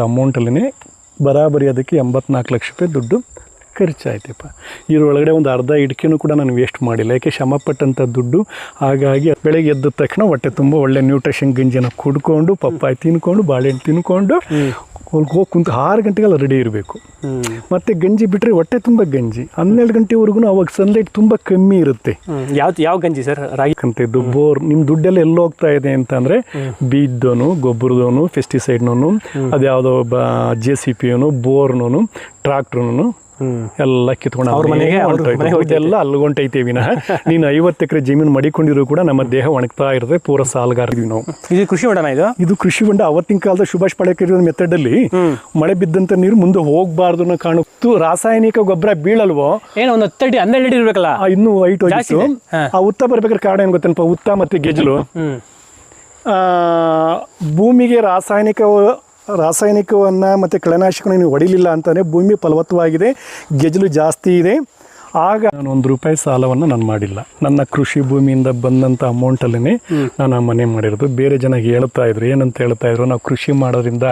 ಅಮೌಂಟಲ್ಲೇ ಬರಾಬರಿ ಅದಕ್ಕೆ ಎಂಬತ್ನಾಲ್ಕು ಲಕ್ಷ ರೂಪಾಯಿ ದುಡ್ಡು ಖರ್ಚಾಯ್ತಪ್ಪ. ಇದರೊಳಗಡೆ ಒಂದು ಅರ್ಧ ಇಡ್ಕೆನೂ ಕೂಡ ನಾನು ವೇಸ್ಟ್ ಮಾಡಿಲ್ಲ. ಯಾಕೆ ಶ್ರಮಪಟ್ಟಂಥ ದುಡ್ಡು? ಹಾಗಾಗಿ ಬೆಳಗ್ಗೆ ಎದ್ದ ತಕ್ಷಣ ಹೊಟ್ಟೆ ತುಂಬ ಒಳ್ಳೆ ನ್ಯೂಟ್ರಿಷನ್ ಗಂಜಿನ ಕುಡ್ಕೊಂಡು, ಪಪ್ಪಾಯಿ ತಿನ್ಕೊಂಡು, ಬಾಳೆಹಣ್ಣು ತಿನ್ಕೊಂಡು ಹೋಗಿ ಕುಂತು ಆರು ಗಂಟೆಗೆಲ್ಲ ರೆಡಿ ಇರಬೇಕು. ಮತ್ತೆ ಗಂಜಿ ಬಿಟ್ಟರೆ ಹೊಟ್ಟೆ ತುಂಬ ಗಂಜಿ. ಹನ್ನೆರಡು ಗಂಟೆವರೆಗೂ ಅವಾಗ ಸನ್ಲೈಟ್ ತುಂಬ ಕಮ್ಮಿ ಇರುತ್ತೆ. ಯಾವ ಯಾವ ಗಂಜಿ ಸರ್? ರಾಗಿ? ಕಂತಿದ್ದು ಬೋರ್ ನಿಮ್ಮ ದುಡ್ಡೆಲ್ಲ ಎಲ್ಲಿ ಹೋಗ್ತಾ ಇದೆ ಅಂತಂದರೆ ಬೀದ್ದೋನು ಗೊಬ್ಬರದವನು ಫೆಸ್ಟಿಸೈಡ್ನೋನು ಅದ್ಯಾವುದೋ ಬ ಜೆ ಸಿ ಪಿಯೋನು ಬೋರ್ನೂ ಟ್ರಾಕ್ಟ್ರನು ಎಲ್ಲ ಕಿತ್ಕೊಂಡು ಅವ್ರ ಮನೆಗೆ. ಎಲ್ಲ ಅಲ್ಗೊಂಟೈತೆ ವಿನಃ. ನೀನು ಐವತ್ತು ಎಕರೆ ಜಮೀನು ಮಡಿಕೊಂಡಿರೋ ಕೂಡ ನಮ್ಮ ದೇಹ ಒಣಗ್ತಾ ಇರದೆ ಪೂರ ಸಾಲಗಾರ ಇದೀವಿ ನಾವು. ಇದು ಕೃಷಿ ಹೊಂಡನ ಇದು? ಇದು ಕೃಷಿ ಹೊಂಡ ಅವತ್ತಿನ ಕಾಲದ ಸುಭಾಷ್ ಮೆಥಡ್ ಅಲ್ಲಿ ಮಳೆ ಬಿದ್ದಂತ ನೀರು ಮುಂದೆ ಹೋಗಬಾರ್ದು ಅನ್ನೋ ಕಾಣುತ್ತು ರಾಸಾಯನಿಕ ಗೊಬ್ಬರ ಬೀಳಲ್ವೋ? ಏನೋ ಒಂದು ಹತ್ತಡಿ ಹನ್ನೆರಡು ಅಡಿ ಇರ್ಬೇಕಲ್ಲ? ಇನ್ನು ಹೈಟ್ ಹೋಗಿತ್ತು ಆ ಉತ್ತ ಬರ್ಬೇಕಾದ್ರೆ ಕಾರಣ ಏನು ಗೊತ್ತೇನಪ್ಪ ಉತ್ತ ಮತ್ತೆ ಗೆಜಲು. ಆ, ಭೂಮಿಗೆ ರಾಸಾಯನಿಕ ರಾಸಾಯನಿಕವನ್ನು ಮತ್ತು ಕಳೆನಾಶಕವನ್ನು ನೀವು ಹೊಡಿಲಿಲ್ಲ ಅಂತಲೇ ಭೂಮಿ ಫಲವತ್ತವಾಗಿದೆ ಗೆಜಲು ಜಾಸ್ತಿ ಇದೆ. ಆಗ ನಾನು ಒಂದು ರೂಪಾಯಿ ಸಾಲವನ್ನು ನಾನು ಮಾಡಿಲ್ಲ. ನನ್ನ ಕೃಷಿ ಭೂಮಿಯಿಂದ ಬಂದಂಥ ಅಮೌಂಟಲ್ಲೇ ನಾನು ಆ ಮನೆ ಮಾಡಿರೋದು. ಬೇರೆ ಜನ ಹೇಳ್ತಾ ಇದ್ರು ಏನಂತ ಹೇಳ್ತಾ ಇದ್ರು ನಾವು ಕೃಷಿ ಮಾಡೋದ್ರಿಂದ